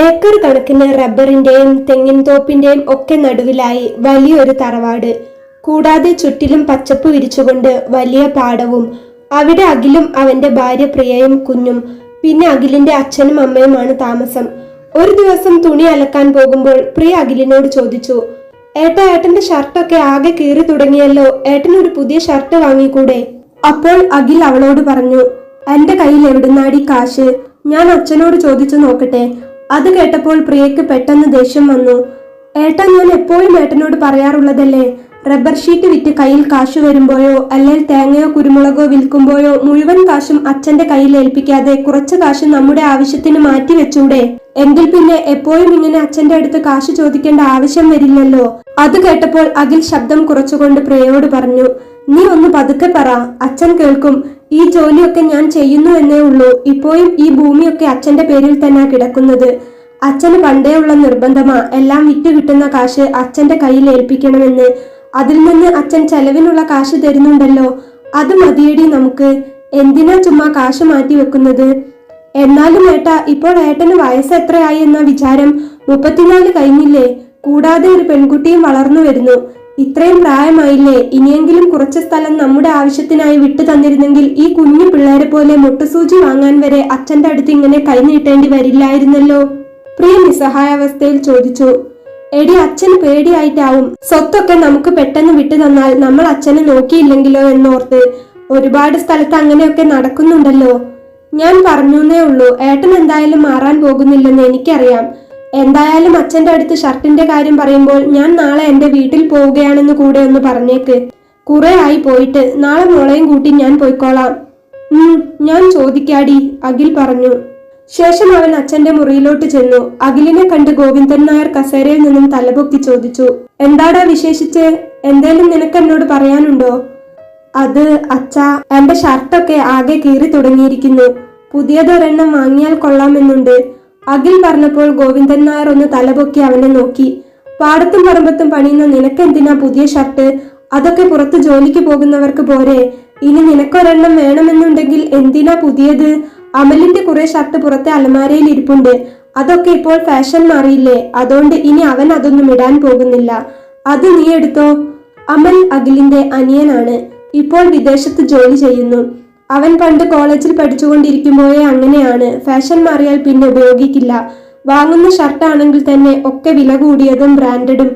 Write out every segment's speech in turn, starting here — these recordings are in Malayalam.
ഏക്കർ കണക്കിന് റബ്ബറിന്റെയും തെങ്ങിൻ തോപ്പിന്റെയും ഒക്കെ നടുവിലായി വലിയൊരു തറവാട്. കൂടാതെ ചുറ്റിലും പച്ചപ്പ് വിരിച്ചുകൊണ്ട് വലിയ പാടവും അവിടെ അഖിലും അവന്റെ ഭാര്യ പ്രിയയും കുഞ്ഞും പിന്നെ അഖിലിന്റെ അച്ഛനും അമ്മയുമാണ് താമസം. ഒരു ദിവസം തുണി അലക്കാൻ പോകുമ്പോൾ പ്രിയ അഖിലിനോട് ചോദിച്ചു ഏട്ടാ ഏട്ടന്റെ ഷർട്ടൊക്കെ ആകെ കീറി തുടങ്ങിയല്ലോ ഏട്ടനൊരു പുതിയ ഷർട്ട് വാങ്ങിക്കൂടെ? അപ്പോൾ അഖിൽ അവളോട് പറഞ്ഞു എന്റെ കയ്യിൽ എവിടുന്നാടി കാശ്? ഞാൻ അച്ഛനോട് ചോദിച്ചു നോക്കട്ടെ അത് കേട്ടപ്പോൾ പ്രിയയ്ക്ക് പെട്ടെന്ന് ദേഷ്യം വന്നു. ഏട്ടൻ ഞാൻ എപ്പോഴും ഏട്ടനോട് പറയാറുള്ളതല്ലേ? റബ്ബർ ഷീറ്റ് വിറ്റ് കയ്യിൽ കാശ് വരുമ്പോഴോ അല്ലെങ്കിൽ തേങ്ങയോ കുരുമുളകോ വിൽക്കുമ്പോഴോ മുഴുവൻ കാശും അച്ഛന്റെ കയ്യിൽ ഏൽപ്പിക്കാതെ കുറച്ച് കാശ് നമ്മുടെ ആവശ്യത്തിന് മാറ്റി വെച്ചൂടെ? എങ്കിൽ പിന്നെ എപ്പോഴും ഇങ്ങനെ അച്ഛന്റെ അടുത്ത് കാശ് ചോദിക്കേണ്ട ആവശ്യം വരില്ലല്ലോ. അത് കേട്ടപ്പോൾ അഖിൽ ശബ്ദം കുറച്ചുകൊണ്ട് പ്രിയയോട് പറഞ്ഞു നീ ഒന്ന് പതുക്കെ പറ. അച്ഛൻ കേൾക്കും. ഈ ജോലിയൊക്കെ ഞാൻ ചെയ്യുന്നു എന്നേ ഉള്ളൂ. ഇപ്പോഴും ഈ ഭൂമിയൊക്കെ അച്ഛന്റെ പേരിൽ തന്നെ കിടക്കുന്നത്. അച്ഛന് പണ്ടേ ഉള്ള നിർബന്ധമാ എല്ലാം വിറ്റ് കിട്ടുന്ന കാശ് അച്ഛന്റെ കയ്യിൽ ഏൽപ്പിക്കണമെന്ന്. അതിൽ നിന്ന് അച്ഛൻ ചെലവിനുള്ള കാശ് തരുന്നുണ്ടല്ലോ. അത് മതിയടി നമുക്ക്. എന്തിനാ ചുമ്മാ കാശ് മാറ്റി വെക്കുന്നത്? എന്നാലും ഏട്ടാ ഇപ്പോൾ ഏട്ടന് വയസ്സ് എത്രയായി എന്ന വിചാരം മുപ്പത്തിനാല് കഴിഞ്ഞില്ലേ? കൂടാതെ ഒരു പെൺകുട്ടിയും വളർന്നു വരുന്നു. ഇത്രയും പ്രായമായില്ലേ? ഇനിയെങ്കിലും കുറച്ച് സ്ഥലം നമ്മുടെ ആവശ്യത്തിനായി വിട്ടു തന്നിരുന്നെങ്കിൽ ഈ കുഞ്ഞു പിള്ളേരെ പോലെ മുട്ടുസൂചി വാങ്ങാൻ വരെ അച്ഛന്റെ അടുത്ത് ഇങ്ങനെ കൈനീട്ടേണ്ടി വരില്ലായിരുന്നല്ലോ? പ്രിയ നിസ്സഹായാവസ്ഥയിൽ ചോദിച്ചു. എടി അച്ഛൻ പേടിയായിട്ടാവും. സ്വത്തൊക്കെ നമുക്ക് പെട്ടെന്ന് വിട്ടു തന്നാൽ നമ്മൾ അച്ഛനെ നോക്കിയില്ലെങ്കിലോ എന്നോർത്ത്. ഒരുപാട് സ്ഥലത്ത് അങ്ങനെയൊക്കെ നടക്കുന്നുണ്ടല്ലോ. ഞാൻ പറഞ്ഞേ ഉള്ളൂ. ഏട്ടൻ എന്തായാലും മാറാൻ പോകുന്നില്ലെന്ന് എനിക്കറിയാം. എന്തായാലും അച്ഛന്റെ അടുത്ത് ഷർട്ടിന്റെ കാര്യം പറയുമ്പോൾ ഞാൻ നാളെ എന്റെ വീട്ടിൽ പോവുകയാണെന്ന് കൂടെ ഒന്ന് പറഞ്ഞേക്ക്. കുറെ ആയി പോയിട്ട് നാളെ മോളെയും കൂട്ടി ഞാൻ പോയിക്കോളാം. ഉം ഞാൻ ചോദിക്കാടി അഖിൽ പറഞ്ഞു. ശേഷം അവൻ അച്ഛന്റെ മുറിയിലോട്ട് ചെന്നു. അഖിലിനെ കണ്ട് ഗോവിന്ദൻ നായർ കസേരയിൽ നിന്നും തലപൊക്കി ചോദിച്ചു എന്താടാ വിശേഷിച്ച്? എന്തേലും നിനക്ക് എന്നോട് പറയാനുണ്ടോ? അത് അച്ഛാ എന്റെ ഷർട്ടൊക്കെ ആകെ കീറി തുടങ്ങിയിരിക്കുന്നു. പുതിയതൊരെണ്ണം വാങ്ങിയാൽ കൊള്ളാമെന്നുണ്ട്. അഖിൽ പറഞ്ഞപ്പോൾ ഗോവിന്ദൻ നായർ ഒന്ന് തലപൊക്കി അവനെ നോക്കി. പാടത്തും പറമ്പത്തും പണിയുന്ന നിനക്കെന്തിനാ പുതിയ ഷർട്ട്? അതൊക്കെ പുറത്ത് ജോലിക്ക് പോകുന്നവർക്ക് പോരെ. ഇനി നിനക്കൊരെണ്ണം വേണമെന്നുണ്ടെങ്കിൽ എന്തിനാ പുതിയത്? അമലിന്റെ കുറെ ഷർട്ട് പുറത്തെ അലമാരയിൽ ഇരിപ്പുണ്ട്. അതൊക്കെ ഇപ്പോൾ ഫാഷൻ മാറിയില്ലേ? അതുകൊണ്ട് ഇനി അവൻ അതൊന്നും ഇടാൻ പോകുന്നില്ല. അത് നീ എടുത്തോ? അമൽ അഖിലിന്റെ അനിയനാണ്. ഇപ്പോൾ വിദേശത്ത് ജോലി ചെയ്യുന്നു. അവൻ പണ്ട് കോളേജിൽ പഠിച്ചുകൊണ്ടിരിക്കുമ്പോഴേ അങ്ങനെയാണ്. ഫാഷൻ മാറിയാൽ പിന്നെ ഉപയോഗിക്കില്ല. വാങ്ങുന്ന ഷർട്ടാണെങ്കിൽ തന്നെ ഒക്കെ വില കൂടിയതും ബ്രാൻഡഡും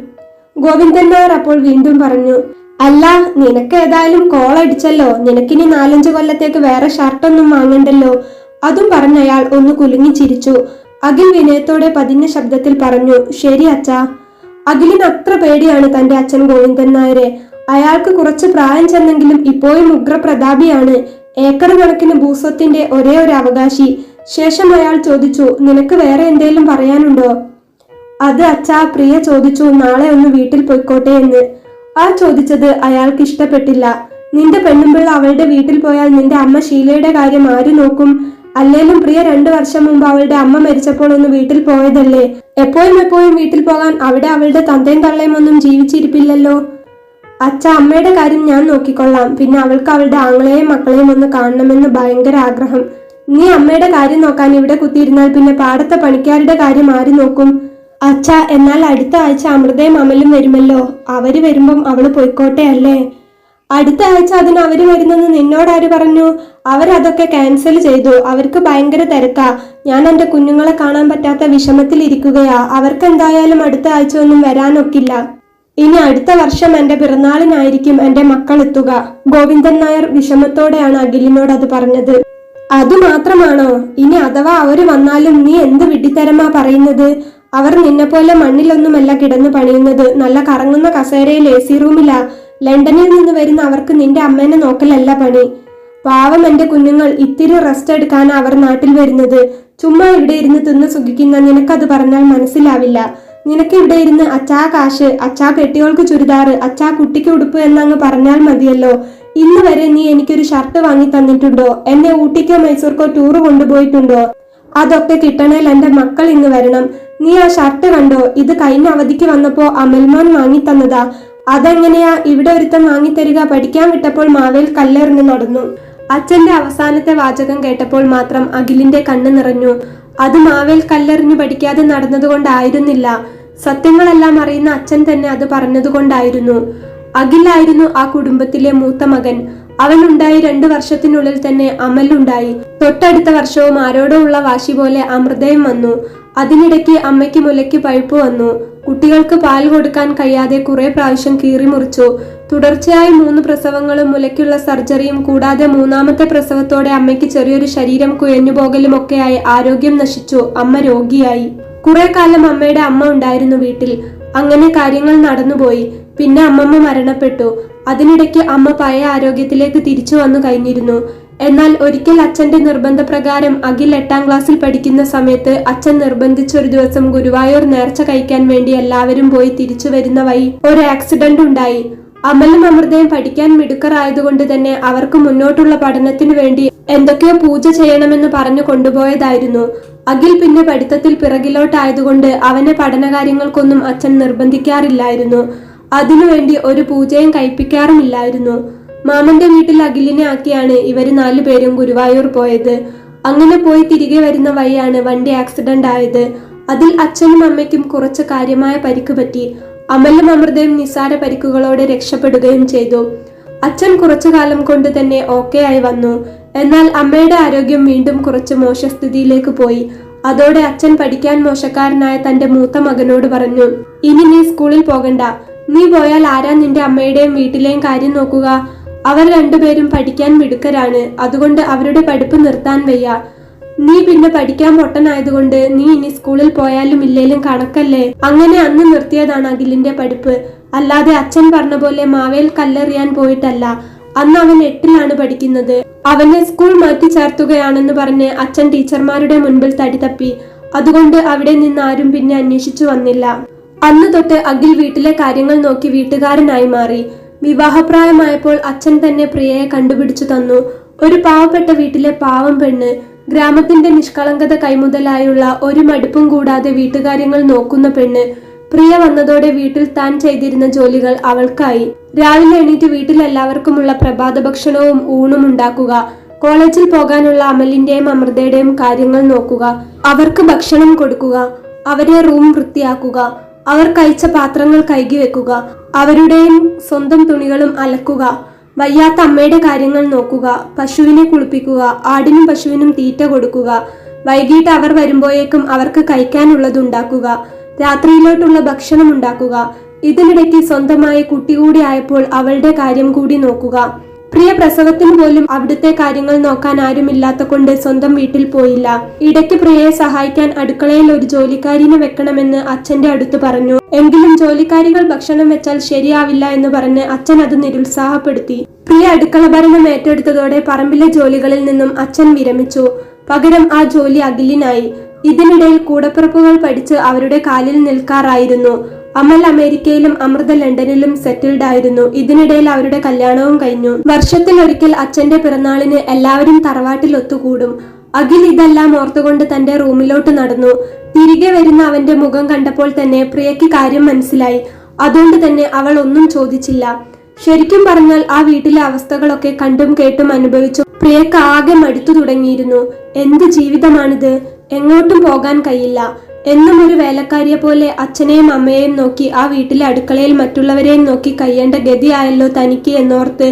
ഗോവിന്ദൻ നായർ അപ്പോൾ വീണ്ടും പറഞ്ഞു അല്ല നിനക്ക് ഏതായാലും കോൾ അടിച്ചല്ലോ. നിനക്കിനി നാലഞ്ച് കൊല്ലത്തേക്ക് വേറെ ഷർട്ടൊന്നും വാങ്ങണ്ടല്ലോ. അതും പറഞ്ഞയാൾ ഒന്ന് കുലുങ്ങി ചിരിച്ചു. അഖിൽ വിനയത്തോടെ പതിഞ്ഞ ശബ്ദത്തിൽ പറഞ്ഞു ശരി അച്ഛാ. അഖിലിന് അത്ര പേടിയാണ് തന്റെ അച്ഛൻ ഗോവിന്ദൻ നായരെ. അയാൾക്ക് കുറച്ച് പ്രായം ചെന്നെങ്കിലും ഇപ്പോഴും ഉഗ്രപ്രതാപിയാണ്. ഏക്കർ കണക്കിന് ഭൂസ്വത്തിന്റെ ഒരേ ഒരു അവകാശി. ശേഷം അയാൾ ചോദിച്ചു നിനക്ക് വേറെ എന്തേലും പറയാനുണ്ടോ? അത് അച്ഛാ പ്രിയ ചോദിച്ചു നാളെ ഒന്ന് വീട്ടിൽ പോയിക്കോട്ടെ എന്ന്. ആ ചോദിച്ചത് അയാൾക്ക് ഇഷ്ടപ്പെട്ടില്ല. നിന്റെ പെണ്ണുമ്പിള്ള അവളുടെ വീട്ടിൽ പോയാൽ നിന്റെ അമ്മ ശീലയുടെ കാര്യം ആര് നോക്കും? അല്ലേലും പ്രിയ രണ്ടു വർഷം മുമ്പ് അവളുടെ അമ്മ മരിച്ചപ്പോൾ ഒന്ന് വീട്ടിൽ പോയതല്ലേ? എപ്പോഴും എപ്പോഴും വീട്ടിൽ പോകാൻ അവിടെ അവളുടെ തന്തയും തള്ളയും ഒന്നും ജീവിച്ചിരിപ്പില്ലല്ലോ. അച്ഛ അമ്മയുടെ കാര്യം ഞാൻ നോക്കിക്കൊള്ളാം. പിന്നെ അവൾക്ക് അവളുടെ ആങ്ങളെയും മക്കളെയും ഒന്ന് കാണണമെന്ന് ഭയങ്കര ആഗ്രഹം. നീ അമ്മയുടെ കാര്യം നോക്കാൻ ഇവിടെ കുത്തിയിരുന്നാൽ പിന്നെ പാടത്തെ പണിക്കാരുടെ കാര്യം ആര് നോക്കും? അച്ഛ എന്നാൽ അടുത്ത ആഴ്ച അമൃതയും അമലും വരുമല്ലോ. അവർ വരുമ്പം അവൾ പോയിക്കോട്ടെ അല്ലേ? അടുത്ത ആഴ്ച അതിന് അവർ വരുന്നെന്ന് നിന്നോടാര് പറഞ്ഞു? അവരതൊക്കെ ക്യാൻസൽ ചെയ്തു. അവർക്ക് ഭയങ്കര തിരക്കാ. ഞാൻ എന്റെ കുഞ്ഞുങ്ങളെ കാണാൻ പറ്റാത്ത വിഷമത്തിൽ ഇരിക്കുകയാ അവർക്ക് എന്തായാലും അടുത്ത ആഴ്ച ഒന്നും വരാനൊക്കില്ല. ഇനി അടുത്ത വർഷം എന്റെ പിറന്നാളിനായിരിക്കും എന്റെ മക്കൾ എത്തുക. ഗോവിന്ദൻ നായർ വിഷമത്തോടെയാണ് അഖിലിനോട് അത് പറഞ്ഞത്. അത് മാത്രമാണോ ഇനി അഥവാ അവർ വന്നാലും നീ എന്ത് വിഡിത്തരമാ പറയുന്നത്? അവർ നിന്നെപ്പോലെ മണ്ണിലൊന്നുമല്ല കിടന്നു പണിയുന്നത്. നല്ല കറങ്ങുന്ന കസേരയിൽ എ സി റൂമിലാ. ലണ്ടനിൽ നിന്ന് വരുന്ന അവർക്ക് നിന്റെ അമ്മേനെ നോക്കലല്ല പണി. പാവം എന്റെ കുഞ്ഞുങ്ങൾ ഇത്തിരി റെസ്റ്റ് എടുക്കാനാ അവർ നാട്ടിൽ വരുന്നത്. ചുമ്മാ ഇവിടെ ഇരുന്ന് തിന്ന് സുഖിക്കുന്ന നിനക്കത് പറഞ്ഞാൽ മനസ്സിലാവില്ല. നിനക്ക് ഇവിടെ ഇരുന്ന് അച്ചാ കാശ് അച്ചാ പെട്ടികൾക്ക് ചുരിദാറ് അച്ചാ കുട്ടിക്ക് ഉടുപ്പ് എന്നങ്ങ് പറഞ്ഞാൽ മതിയല്ലോ. ഇന്ന് വരെ നീ എനിക്കൊരു ഷർട്ട് വാങ്ങി തന്നിട്ടുണ്ടോ? എന്നെ ഊട്ടിക്കോ മൈസൂർക്കോ ടൂർ കൊണ്ടുപോയിട്ടുണ്ടോ? അതൊക്കെ കിട്ടണേൽ എന്റെ മക്കൾ ഇന്ന് വരണം. നീ ആ ഷർട്ട് കണ്ടോ? ഇത് കഴിഞ്ഞ അവധിക്ക് വന്നപ്പോ അമൽമാൻ വാങ്ങി തന്നതാ. അതെങ്ങനെയാ ഇവിടെ ഒരുത്തം വാങ്ങിത്തരിക പഠിക്കാൻ വിട്ടപ്പോൾ മാവേൽ കല്ലെറിഞ്ഞു നടന്നു. അച്ഛന്റെ അവസാനത്തെ വാചകം കേട്ടപ്പോൾ മാത്രം അഖിലിന്റെ കണ്ണ് നിറഞ്ഞു. അത് മാവേൽ കല്ലെറിഞ്ഞു പഠിക്കാതെ നടന്നതുകൊണ്ടായിരുന്നില്ല. സത്യങ്ങളെല്ലാം അറിയുന്ന അച്ഛൻ തന്നെ അത് പറഞ്ഞതുകൊണ്ടായിരുന്നു. അഖിലായിരുന്നു ആ കുടുംബത്തിലെ മൂത്ത മകൻ. അവനുണ്ടായി രണ്ടു വർഷത്തിനുള്ളിൽ തന്നെ അമലുണ്ടായി തൊട്ടടുത്ത വർഷവും ആരോടോ ഉള്ള വാശി പോലെ അമൃതയും വന്നു. അതിനിടയ്ക്ക് അമ്മയ്ക്ക് മുലയ്ക്ക് പഴുപ്പ് വന്നു. കുട്ടികൾക്ക് പാൽ കൊടുക്കാൻ കഴിയാതെ കുറെ പ്രാവശ്യം കീറി മുറിച്ചു. തുടർച്ചയായി മൂന്ന് പ്രസവങ്ങളും മുലയ്ക്കുള്ള സർജറിയും കൂടാതെ മൂന്നാമത്തെ പ്രസവത്തോടെ അമ്മയ്ക്ക് ചെറിയൊരു ശരീരം കുഴഞ്ഞുപോകലും ഒക്കെയായി ആരോഗ്യം നശിച്ചു. അമ്മ രോഗിയായി. കുറെ കാലം അമ്മയുടെ അമ്മ ഉണ്ടായിരുന്നു വീട്ടിൽ. അങ്ങനെ കാര്യങ്ങൾ നടന്നുപോയി. പിന്നെ അമ്മമ്മ മരണപ്പെട്ടു. അതിനിടയ്ക്ക് അമ്മ പഴയ ആരോഗ്യത്തിലേക്ക് തിരിച്ചു വന്നു കഴിഞ്ഞിരുന്നു. എന്നാൽ ഒരിക്കൽ അച്ഛന്റെ നിർബന്ധപ്രകാരം അഖിൽ എട്ടാം ക്ലാസ്സിൽ പഠിക്കുന്ന സമയത്ത് അച്ഛൻ നിർബന്ധിച്ചൊരു ദിവസം ഗുരുവായൂർ നേർച്ച കഴിക്കാൻ വേണ്ടി എല്ലാവരും പോയി തിരിച്ചു വരുന്ന വഴി ഒരു ആക്സിഡന്റ് ഉണ്ടായി. അമലും അമൃതയും പഠിക്കാൻ മിടുക്കറായതുകൊണ്ട് തന്നെ അവർക്ക് മുന്നോട്ടുള്ള പഠനത്തിനു വേണ്ടി എന്തൊക്കെയോ പൂജ ചെയ്യണമെന്ന് പറഞ്ഞു കൊണ്ടുപോയതായിരുന്നു. അഖിൽ പിന്നെ പഠിത്തത്തിൽ പിറകിലോട്ടായതുകൊണ്ട് അവനെ പഠനകാര്യങ്ങൾക്കൊന്നും അച്ഛൻ നിർബന്ധിക്കാറില്ലായിരുന്നു. അതിനുവേണ്ടി ഒരു പൂജയും കഴിപ്പിക്കാറുമില്ലായിരുന്നു. മാമന്റെ വീട്ടിൽ അഖിലിനെ ആക്കിയാണ് ഇവർ നാലുപേരും ഗുരുവായൂർ പോയത്. അങ്ങനെ പോയി തിരികെ വരുന്ന വഴിയാണ് വണ്ടി ആക്സിഡന്റ് ആയത് അതിൽ അച്ഛനും അമ്മയ്ക്കും കുറച്ച് കാര്യമായ പരിക്ക് പറ്റി. അമലും അമൃതയും നിസാര പരിക്കുകളോടെ രക്ഷപ്പെടുകയും ചെയ്തു. അച്ഛൻ കുറച്ചു കാലം കൊണ്ട് തന്നെ ഓക്കെ ആയി വന്നു. എന്നാൽ അമ്മയുടെ ആരോഗ്യം വീണ്ടും കുറച്ച് മോശസ്ഥിതിയിലേക്ക് പോയി. അതോടെ അച്ഛൻ പഠിക്കാൻ മോശക്കാരനായ തന്റെ മൂത്ത മകനോട് പറഞ്ഞു ഇനി നീ സ്കൂളിൽ പോകണ്ട. നീ പോയാൽ ആരാ നിന്റെ അമ്മയുടെയും വീട്ടിലെയും കാര്യം നോക്കുക. അവർ രണ്ടുപേരും പഠിക്കാൻ മിടുക്കരാണ്. അതുകൊണ്ട് അവരുടെ പഠിപ്പ് നിർത്താൻ വയ്യ. നീ പിന്നെ പഠിക്കാൻ പൊട്ടനായതുകൊണ്ട് നീ ഇനി സ്കൂളിൽ പോയാലും ഇല്ലേലും കണക്കല്ലേ? അങ്ങനെ അന്ന് നിർത്തിയതാണ് അഖിലിന്റെ പഠിപ്പ്. അല്ലാതെ അച്ഛൻ പറഞ്ഞ പോലെ മാവേൽ കല്ലെറിയാൻ പോയിട്ടല്ല. അന്ന് അവൻ എട്ടിലാണ് പഠിക്കുന്നത്. അവനെ സ്കൂൾ മാറ്റി ചേർത്തുകയാണെന്ന് പറഞ്ഞ് അച്ഛൻ ടീച്ചർമാരുടെ മുൻപിൽ തടി തപ്പി. അതുകൊണ്ട് അവിടെ നിന്ന് ആരും പിന്നെ അന്വേഷിച്ചു വന്നില്ല. അന്ന് തൊട്ട് അഖിൽ വീട്ടിലെ കാര്യങ്ങൾ നോക്കി വീട്ടുകാരനായി മാറി. വിവാഹപ്രായമായപ്പോൾ അച്ഛൻ തന്നെ പ്രിയയെ കണ്ടുപിടിച്ചു തന്നു. ഒരു പാവപ്പെട്ട വീട്ടിലെ പാവം പെണ്ണ്. ഗ്രാമത്തിന്റെ നിഷ്കളങ്കത കൈമുതലായുള്ള ഒരു മടുപ്പും കൂടാതെ വീട്ടുകാര്യങ്ങൾ നോക്കുന്ന പെണ്ണ് പ്രിയ വന്നതോടെ വീട്ടിൽ താൻ ചെയ്തിരുന്ന ജോലികൾ അവൾക്കായി. രാവിലെ എണീറ്റ് വീട്ടിൽ എല്ലാവർക്കുമുള്ള പ്രഭാത ഭക്ഷണവും ഊണും ഉണ്ടാക്കുക കോളേജിൽ പോകാനുള്ള അമലിന്റെയും അമൃതയുടെയും കാര്യങ്ങൾ നോക്കുക അവർക്ക് ഭക്ഷണം കൊടുക്കുക അവരെ റൂം വൃത്തിയാക്കുക അവർ കഴിച്ച പാത്രങ്ങൾ കഴുകി വെക്കുക അവരുടെയും സ്വന്തം തുണികളും അലക്കുക വയ്യാത്ത അമ്മയുടെ കാര്യങ്ങൾ നോക്കുക പശുവിനെ കുളിപ്പിക്കുക ആടിനും പശുവിനും തീറ്റ കൊടുക്കുക വൈകിട്ട് അവർ വരുമ്പോഴേക്കും അവർക്ക് കഴിക്കാനുള്ളത് ഉണ്ടാക്കുക രാത്രിയിലോട്ടുള്ള ഭക്ഷണം ഉണ്ടാക്കുക ഇതിനിടയ്ക്ക് സ്വന്തമായി കുട്ടി കൂടി ആയപ്പോൾ അവളുടെ കാര്യം കൂടി നോക്കുക. പ്രിയ പ്രസവത്തിന് പോലും അവിടുത്തെ കാര്യങ്ങൾ നോക്കാൻ ആരുമില്ലാത്ത കൊണ്ട് സ്വന്തം വീട്ടിൽ പോയില്ല. ഇടയ്ക്ക് പ്രിയയെ സഹായിക്കാൻ അടുക്കളയിൽ ഒരു ജോലിക്കാരിനെ വെക്കണമെന്ന് അച്ഛന്റെ അടുത്ത് പറഞ്ഞു. എങ്കിലും ജോലിക്കാരികൾ ഭക്ഷണം വെച്ചാൽ ശരിയാവില്ല എന്ന് പറഞ്ഞ് അച്ഛൻ അത് നിരുത്സാഹപ്പെടുത്തി. പ്രിയ അടുക്കള ഭരണം ഏറ്റെടുത്തതോടെ പറമ്പിലെ ജോലികളിൽ നിന്നും അച്ഛൻ വിരമിച്ചു. പകരം ആ ജോലി അഖിലിനായി. ഇതിനിടയിൽ കൂടപ്പിറപ്പുകൾ പഠിച്ച് അവരുടെ കാലിൽ നിൽക്കാറായിരുന്നു. അമൽ അമേരിക്കയിലും അമൃത ലണ്ടനിലും സെറ്റിൽഡ് ആയിരുന്നു. ഇതിനിടയിൽ അവരുടെ കല്യാണവും കഴിഞ്ഞു. വർഷത്തിൽ ഒരിക്കൽ അച്ഛന്റെ പിറന്നാളിന് എല്ലാവരും തറവാട്ടിൽ ഒത്തുകൂടും. അഖിൽ ഇതെല്ലാം ഓർത്തുകൊണ്ട് തന്റെ റൂമിലോട്ട് നടന്നു. തിരികെ വരുന്ന അവന്റെ മുഖം കണ്ടപ്പോൾ തന്നെ പ്രിയയ്ക്ക് കാര്യം മനസ്സിലായി. അതുകൊണ്ട് തന്നെ അവൾ ഒന്നും ചോദിച്ചില്ല. ശരിക്കും പറഞ്ഞാൽ ആ വീട്ടിലെ അവസ്ഥകളൊക്കെ കണ്ടും കേട്ടും അനുഭവിച്ചു. പ്രിയക്ക് ആകെ മടുത്തു തുടങ്ങിയിരുന്നു. എന്ത് ജീവിതമാണിത്? എങ്ങോട്ടും പോകാൻ കഴിയില്ല. എന്നും ഒരു വേലക്കാരിയെ പോലെ അച്ഛനെയും അമ്മയെയും നോക്കി ആ വീട്ടിലെ അടുക്കളയിൽ മറ്റുള്ളവരെയും നോക്കി കഴിയേണ്ട ഗതിയായല്ലോ തനിക്ക് എന്നോർത്ത്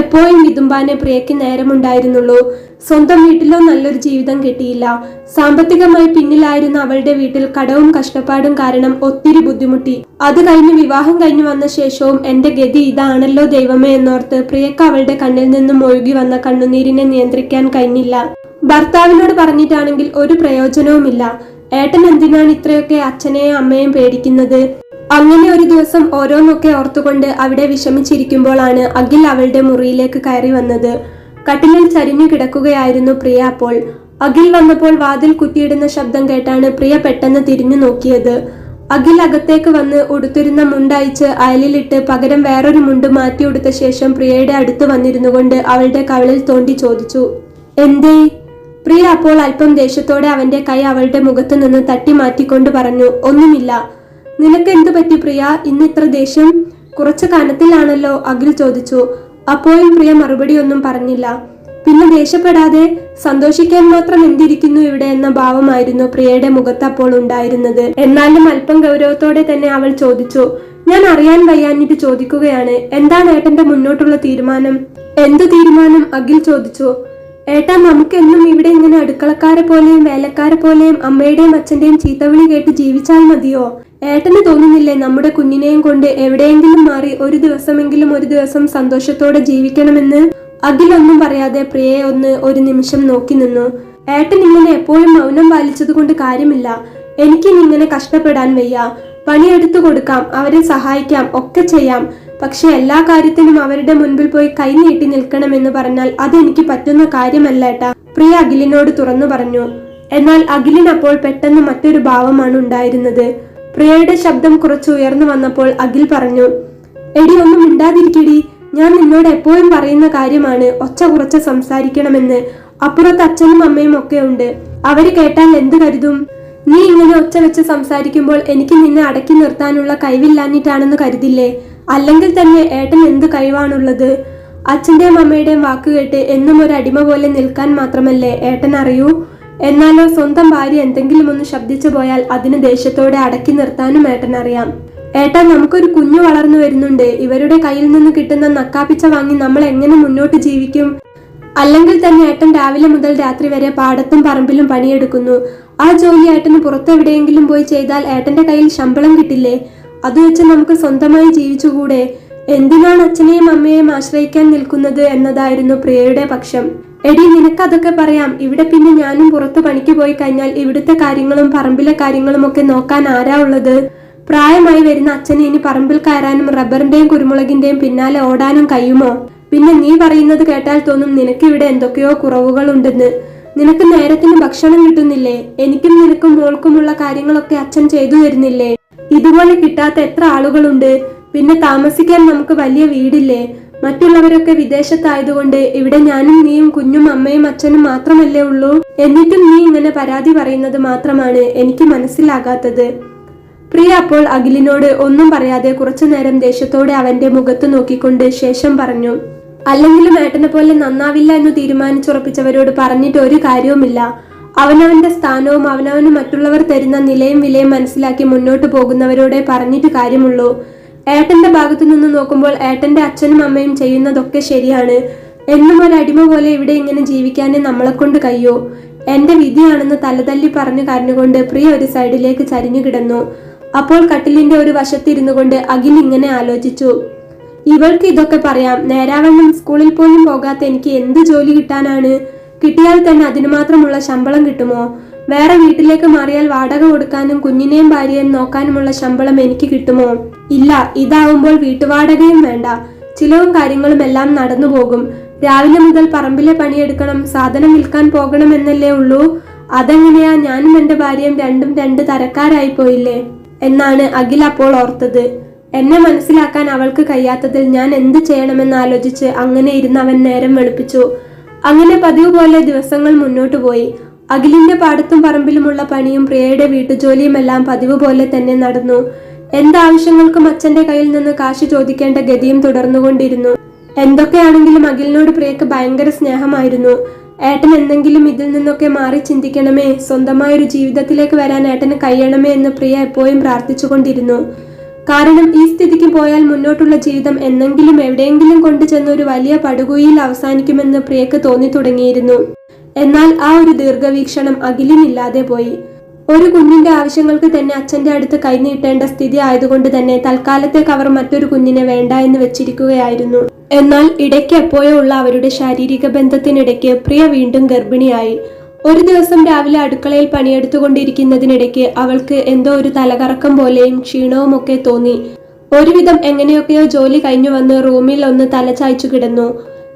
എപ്പോഴും വിതുമ്പാനെ പ്രിയയ്ക്ക് നേരമുണ്ടായിരുന്നുള്ളൂ. സ്വന്തം വീട്ടിലോ നല്ലൊരു ജീവിതം കിട്ടിയില്ല. സാമ്പത്തികമായി പിന്നിലായിരുന്ന അവളുടെ വീട്ടിൽ കടവും കഷ്ടപ്പാടും കാരണം ഒത്തിരി ബുദ്ധിമുട്ടി. അത് കഴിഞ്ഞ് വിവാഹം കഴിഞ്ഞു വന്ന ശേഷവും എന്റെ ഗതി ഇതാണല്ലോ ദൈവമേ എന്നോർത്ത് പ്രിയക്ക് അവളുടെ കണ്ണിൽ നിന്നും ഒഴുകി വന്ന കണ്ണുനീരിനെ നിയന്ത്രിക്കാൻ കഴിഞ്ഞില്ല. ഭർത്താവിനോട് പറഞ്ഞിട്ടാണെങ്കിൽ ഒരു പ്രയോജനവുമില്ല. ഏട്ടൻ എന്തിനാണ് ഇത്രയൊക്കെ അച്ഛനെയും അമ്മയും പേടിക്കുന്നത്? അങ്ങനെ ഒരു ദിവസം ഓരോന്നൊക്കെ ഓർത്തുകൊണ്ട് അവിടെ വിഷമിച്ചിരിക്കുമ്പോഴാണ് അഖിൽ അവളുടെ മുറിയിലേക്ക് കയറി വന്നത്. കട്ടിലിൽ ചരിഞ്ഞു കിടക്കുകയായിരുന്നു പ്രിയ അപ്പോൾ. അഖിൽ വന്നപ്പോൾ വാതിൽ കുത്തിയിടുന്ന ശബ്ദം കേട്ടാണ് പ്രിയ പെട്ടെന്ന് തിരിഞ്ഞു നോക്കിയത്. അഖിൽ അകത്തേക്ക് വന്ന് ഉടുത്തിരുന്ന മുണ്ടയച്ച് അയലിലിട്ട് പകരം വേറൊരു മുണ്ട് മാറ്റി ഉടുത്ത ശേഷം പ്രിയയുടെ അടുത്ത് വന്നിരുന്നു കൊണ്ട് അവളുടെ കവളിൽ തോണ്ടി ചോദിച്ചു എന്തേ? പ്രിയ അപ്പോൾ അല്പം ദേഷ്യത്തോടെ അവന്റെ കൈ അവളുടെ മുഖത്ത് നിന്ന് തട്ടി മാറ്റിക്കൊണ്ട് പറഞ്ഞു ഒന്നുമില്ല. നിനക്ക് എന്തു പറ്റി പ്രിയ? ഇന്ന് ഇത്ര ദേഷ്യം? കുറച്ചു കനത്തിലാണല്ലോ? അഖിൽ ചോദിച്ചു. അപ്പോഴും പ്രിയ മറുപടി ഒന്നും പറഞ്ഞില്ല. പിന്നെ ദേഷ്യപ്പെടാതെ സന്തോഷിക്കാൻ മാത്രം എന്തിരിക്കുന്നു ഇവിടെ എന്ന ഭാവമായിരുന്നു പ്രിയയുടെ മുഖത്ത് അപ്പോൾ ഉണ്ടായിരുന്നത്. എന്നാലും അല്പം ഗൗരവത്തോടെ തന്നെ അവൾ ചോദിച്ചു ഞാൻ അറിയാൻ വയ്യാഞ്ഞിട്ട് ചോദിക്കുകയാണ്. എന്താണ് ഏട്ടന്റെ മുന്നോട്ടുള്ള തീരുമാനം? എന്ത് തീരുമാനം? അഖിൽ ചോദിച്ചു. ഏട്ടാ നമുക്കെന്നും ഇവിടെ ഇങ്ങനെ അടുക്കളക്കാരെ പോലെയും വേലക്കാരെ പോലെയും അമ്മയുടെയും അച്ഛന്റെയും ചീത്തവിളി കേട്ട് ജീവിച്ചാൽ മതിയോ? ഏട്ടന് തോന്നുന്നില്ലേ നമ്മുടെ കുഞ്ഞിനെയും കൊണ്ട് എവിടെയെങ്കിലും മാറി ഒരു ദിവസമെങ്കിലും ഒരു ദിവസം സന്തോഷത്തോടെ ജീവിക്കണമെന്ന്? അതിലൊന്നും പറയാതെ പ്രിയയെ ഒന്ന് ഒരു നിമിഷം നോക്കി നിന്നു. ഏട്ടൻ ഇങ്ങനെ എപ്പോഴും മൗനം പാലിച്ചതുകൊണ്ട് കാര്യമില്ല. എനിക്കിനി ഇങ്ങനെ കഷ്ടപ്പെടാൻ വയ്യ. പണിയെടുത്തു കൊടുക്കാം അവരെ സഹായിക്കാം ഒക്കെ ചെയ്യാം. പക്ഷെ എല്ലാ കാര്യത്തിനും അവരുടെ മുൻപിൽ പോയി കൈനീട്ടി നിൽക്കണമെന്ന് പറഞ്ഞാൽ അതെനിക്ക് പറ്റുന്ന കാര്യമല്ല ഏട്ടാ. പ്രിയ അഖിലിനോട് തുറന്നു പറഞ്ഞു. എന്നാൽ അഖിലിൻ അപ്പോൾ പെട്ടെന്ന് മറ്റൊരു ഭാവമാണ് ഉണ്ടായിരുന്നത്. പ്രിയയുടെ ശബ്ദം കുറച്ച് ഉയർന്നു വന്നപ്പോൾ അഖിൽ പറഞ്ഞു എടി ഒന്നും മിണ്ടാതിരിക്കടി. ഞാൻ നിന്നോട് എപ്പോഴും പറയുന്ന കാര്യമാണ് ഒച്ച കുറച്ച് സംസാരിക്കണമെന്ന്. അപ്പുറത്ത് അച്ഛനും അമ്മയും ഒക്കെ ഉണ്ട്. അവർ കേട്ടാൽ എന്ത് കരുതും? നീ ഇങ്ങനെ ഒച്ച വെച്ച് സംസാരിക്കുമ്പോൾ എനിക്ക് നിന്നെ അടക്കി നിർത്താനുള്ള കഴിവില്ലാഞ്ഞിട്ടാണെന്ന് കരുതില്ലേ? അല്ലെങ്കിൽ തന്നെ ഏട്ടൻ എന്ത് കഴിവാണുള്ളത്? അച്ഛന്റെയും അമ്മയുടെയും വാക്ക് കേട്ട് എന്നും ഒരു അടിമ പോലെ നിൽക്കാൻ മാത്രമല്ലേ ഏട്ടൻ അറിയൂ? എന്നാലോ സ്വന്തം ഭാര്യ എന്തെങ്കിലും ഒന്ന് ശബ്ദിച്ചു പോയാൽ അതിന് ദേഷ്യത്തോടെ അടക്കി നിർത്താനും ഏട്ടൻ അറിയാം. ഏട്ടൻ നമുക്കൊരു കുഞ്ഞു വളർന്നു വരുന്നുണ്ട്. ഇവരുടെ കയ്യിൽ നിന്ന് കിട്ടുന്ന നക്കാപ്പിച്ച വാങ്ങി നമ്മൾ എങ്ങനെ മുന്നോട്ട് ജീവിക്കും? അല്ലെങ്കിൽ തന്നെ ഏട്ടൻ രാവിലെ മുതൽ രാത്രി വരെ പാടത്തും പറമ്പിലും പണിയെടുക്കുന്നു. ആ ജോലി ഏട്ടന് പുറത്തെവിടെയെങ്കിലും പോയി ചെയ്താൽ ഏട്ടന്റെ കയ്യിൽ ശമ്പളം കിട്ടില്ലേ? അത് വെച്ച് നമുക്ക് സ്വന്തമായി ജീവിച്ചുകൂടെ? എന്തിനാണ് അച്ഛനെയും അമ്മയെയും ആശ്രയിക്കാൻ നിൽക്കുന്നത് എന്നതായിരുന്നു പ്രിയയുടെ പക്ഷം. എടി നിനക്കതൊക്കെ പറയാം. ഇവിടെ പിന്നെ ഞാനും പുറത്തു പണിക്ക് പോയി കഴിഞ്ഞാൽ ഇവിടുത്തെ കാര്യങ്ങളും പറമ്പിലെ കാര്യങ്ങളും ഒക്കെ നോക്കാൻ ആരാ ഉള്ളത്? പ്രായമായി വരുന്ന അച്ഛനെ ഇനി പറമ്പിൽ കയറാനും റബ്ബറിന്റെയും കുരുമുളകിന്റെയും പിന്നാലെ ഓടാനും കഴിയുമോ? പിന്നെ നീ പറയുന്നത് കേട്ടാൽ തോന്നും നിനക്ക് ഇവിടെ എന്തൊക്കെയോ കുറവുകൾ ഉണ്ടെന്ന് നിനക്ക് നേരത്തിന് ഭക്ഷണം കിട്ടുന്നില്ലേ? എനിക്കും നിനക്കും മോൾക്കുമുള്ള കാര്യങ്ങളൊക്കെ അച്ഛൻ ചെയ്തു തരുന്നില്ലേ? ഇതുപോലെ കിട്ടാത്ത എത്ര ആളുകളുണ്ട്? പിന്നെ താമസിക്കാൻ നമുക്ക് വലിയ വീടില്ലേ? മറ്റുള്ളവരൊക്കെ വിദേശത്തായതുകൊണ്ട് ഇവിടെ ഞാനും നീയും കുഞ്ഞും അമ്മയും അച്ഛനും മാത്രമല്ലേ ഉള്ളൂ? എന്നിട്ടും നീ ഇങ്ങനെ പരാതി പറയുന്നത് മാത്രമാണ് എനിക്ക് മനസ്സിലാകാത്തത്. പ്രിയ അപ്പോൾ അഖിലിനോട് ഒന്നും പറയാതെ കുറച്ചു നേരം ദേഷ്യത്തോടെ അവന്റെ മുഖത്ത് നോക്കിക്കൊണ്ട് ശേഷം പറഞ്ഞു അല്ലെങ്കിലും ഏട്ടനെ പോലെ നന്നാവില്ല എന്ന് തീരുമാനിച്ചുറപ്പിച്ചവരോട് പറഞ്ഞിട്ട് ഒരു കാര്യവുമില്ല. അവനവന്റെ സ്ഥാനവും അവനവന് മറ്റുള്ളവർ തരുന്ന നിലയും വിലയും മനസ്സിലാക്കി മുന്നോട്ട് പോകുന്നവരോടെ പറഞ്ഞിട്ട് കാര്യമുള്ളൂ. ഏട്ടന്റെ ഭാഗത്തു നിന്ന് നോക്കുമ്പോൾ ഏട്ടന്റെ അച്ഛനും അമ്മയും ചെയ്യുന്നതൊക്കെ ശരിയാണ്. എന്നും ഒരു അടിമ പോലെ ഇവിടെ ഇങ്ങനെ ജീവിക്കാനേ നമ്മളെ കൊണ്ട് കഴിയൂ. എന്റെ വിധിയാണെന്ന് തലതല്ലി പറഞ്ഞു കരഞ്ഞുകൊണ്ട് പ്രിയ ഒരു സൈഡിലേക്ക് ചരിഞ്ഞു കിടന്നു. അപ്പോൾ കട്ടിലിന്റെ ഒരു വശത്തിരുന്നു കൊണ്ട് അഖിൽ ഇങ്ങനെ ആലോചിച്ചു. ഇവൾക്ക് ഇതൊക്കെ പറയാം. നേരാവണ്ണം സ്കൂളിൽ പോലും പോകാത്ത എനിക്ക് എന്ത് ജോലി കിട്ടാനാണ്? കിട്ടിയാൽ തന്നെ അതിനു മാത്രമുള്ള ശമ്പളം കിട്ടുമോ? വേറെ വീട്ടിലേക്ക് മാറിയാൽ വാടക കൊടുക്കാനും കുഞ്ഞിനെയും ഭാര്യയെയും നോക്കാനുമുള്ള ശമ്പളം എനിക്ക് കിട്ടുമോ? ഇല്ല ഇതാവുമ്പോൾ വീട്ടുവാടകയും വേണ്ട. ചിലവും കാര്യങ്ങളും എല്ലാം നടന്നു പോകും. രാവിലെ മുതൽ പറമ്പിലെ പണിയെടുക്കണം സാധനം വിൽക്കാൻ പോകണം എന്നല്ലേ ഉള്ളൂ? അതെങ്ങനെയാ ഞാനും എന്റെ ഭാര്യയും രണ്ടും രണ്ട് തരക്കാരായി പോയില്ലേ? എന്നാണ് അഖിൽ അപ്പോൾ ഓർത്തത്. എന്നെ മനസ്സിലാക്കാൻ അവൾക്ക് കഴിയാത്തതിൽ ഞാൻ എന്ത് ചെയ്യണമെന്ന് ആലോചിച്ച് അങ്ങനെ ഇരുന്ന് അവൻ നേരം വെളുപ്പിച്ചു. അങ്ങനെ പതിവ് പോലെ ദിവസങ്ങൾ മുന്നോട്ടു പോയി. അഖിലിന്റെ പാടത്തും പറമ്പിലുമുള്ള പണിയും പ്രിയയുടെ വീട്ടുജോലിയുമെല്ലാം പതിവ് പോലെ തന്നെ നടന്നു. എന്താവശ്യങ്ങൾക്കും അച്ഛന്റെ കയ്യിൽ നിന്ന് കാശ് ചോദിക്കേണ്ട ഗതിയും തുടർന്നുകൊണ്ടിരുന്നു. എന്തൊക്കെയാണെങ്കിലും അഖിലിനോട് പ്രിയക്ക് ഭയങ്കര സ്നേഹമായിരുന്നു. ഏട്ടൻ എന്തെങ്കിലും ഇതിൽ നിന്നൊക്കെ മാറി ചിന്തിക്കണമേ സ്വന്തമായൊരു ജീവിതത്തിലേക്ക് വരാൻ ഏട്ടന് കഴിയണമേ എന്ന് പ്രിയ എപ്പോഴും പ്രാർത്ഥിച്ചുകൊണ്ടിരുന്നു. കാരണം ഈ സ്ഥിതിക്ക് പോയാൽ മുന്നോട്ടുള്ള ജീവിതം എന്നെങ്കിലും എവിടെയെങ്കിലും കൊണ്ടുചെന്ന് ഒരു വലിയ പടുകുയിൽ അവസാനിക്കുമെന്ന് പ്രിയക്ക് തോന്നി തുടങ്ങിയിരുന്നു. എന്നാൽ ആ ഒരു ദീർഘവീക്ഷണം അഖിലിനില്ലാതെ പോയി. ഒരു കുഞ്ഞിന്റെ ആവശ്യങ്ങൾക്ക് തന്നെ അച്ഛന്റെ അടുത്ത് കൈനീട്ടേണ്ട സ്ഥിതി ആയതുകൊണ്ട് തന്നെ തൽക്കാലത്തേക്ക് അവർ മറ്റൊരു കുഞ്ഞിനെ വേണ്ട എന്ന് വെച്ചിരിക്കുകയായിരുന്നു. എന്നാൽ ഇടയ്ക്ക് എപ്പോഴോ ഉള്ള അവരുടെ ശാരീരിക ബന്ധത്തിനിടയ്ക്ക് പ്രിയ വീണ്ടും ഗർഭിണിയായി. ഒരു ദിവസം രാവിലെ അടുക്കളയിൽ പണിയെടുത്തുകൊണ്ടിരിക്കുന്നതിനിടയ്ക്ക് അവൾക്ക് എന്തോ ഒരു തലകറക്കം പോലെയും ക്ഷീണവും ഒക്കെ തോന്നി. ഒരുവിധം എങ്ങനെയൊക്കെയോ ജോലി കഴിഞ്ഞു വന്ന് റൂമിൽ ഒന്ന് തലചായ്ച്ചു കിടന്നു.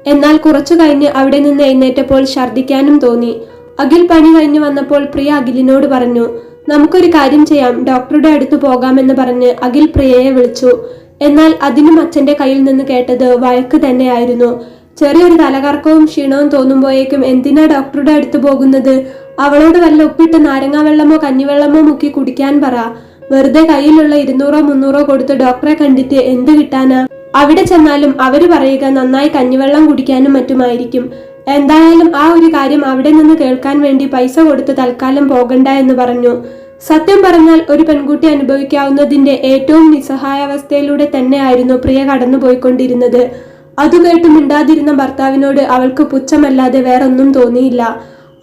എന്നാൽ കുറച്ചു കഴിഞ്ഞ് അവിടെ നിന്ന് എഴുന്നേറ്റപ്പോൾ ഛർദ്ദിക്കാനും തോന്നി. അഖിൽ പണി കഴിഞ്ഞു വന്നപ്പോൾ പ്രിയ അഖിലിനോട് പറഞ്ഞു നമുക്കൊരു കാര്യം ചെയ്യാം ഡോക്ടറുടെ അടുത്ത് പോകാമെന്ന് പറഞ്ഞ് അഖിൽ പ്രിയയെ വിളിച്ചു. എന്നാൽ അതിനും അച്ഛന്റെ കയ്യിൽ നിന്ന് കേട്ടത് വഴക്ക് തന്നെയായിരുന്നു. ചെറിയൊരു തലകറക്കവും ക്ഷീണവും തോന്നുമ്പോഴേക്കും എന്തിനാ ഡോക്ടറുടെ അടുത്ത് പോകുന്നത്? അവളോട് വല്ല ഉപ്പിട്ട് നാരങ്ങാവെള്ളമോ കഞ്ഞിവെള്ളമോ മുക്കി കുടിക്കാൻ പറ. വെറുതെ കയ്യിലുള്ള ഇരുന്നൂറോ മുന്നൂറോ കൊടുത്ത് ഡോക്ടറെ കണ്ടിട്ട് എന്ത് കിട്ടാനാ? അവിടെ ചെന്നാലും അവർ പറയുക നന്നായി കഞ്ഞിവെള്ളം കുടിക്കാനും മറ്റുമായിരിക്കും. എന്തായാലും ആ ഒരു കാര്യം അവിടെ നിന്ന് കേൾക്കാൻ വേണ്ടി പൈസ കൊടുത്ത് തൽക്കാലം പോകണ്ട എന്ന് പറഞ്ഞു. സത്യം പറഞ്ഞാൽ ഒരു പെൺകുട്ടി അനുഭവിക്കാവുന്നതിന്റെ ഏറ്റവും നിസ്സഹായാവസ്ഥയിലൂടെ തന്നെയായിരുന്നു പ്രിയ കടന്നുപോയിക്കൊണ്ടിരുന്നത്. അതു കേട്ട് മിണ്ടാതിരുന്ന ഭർത്താവിനോട് അവൾക്ക് പുച്ഛമല്ലാതെ വേറൊന്നും തോന്നിയില്ല.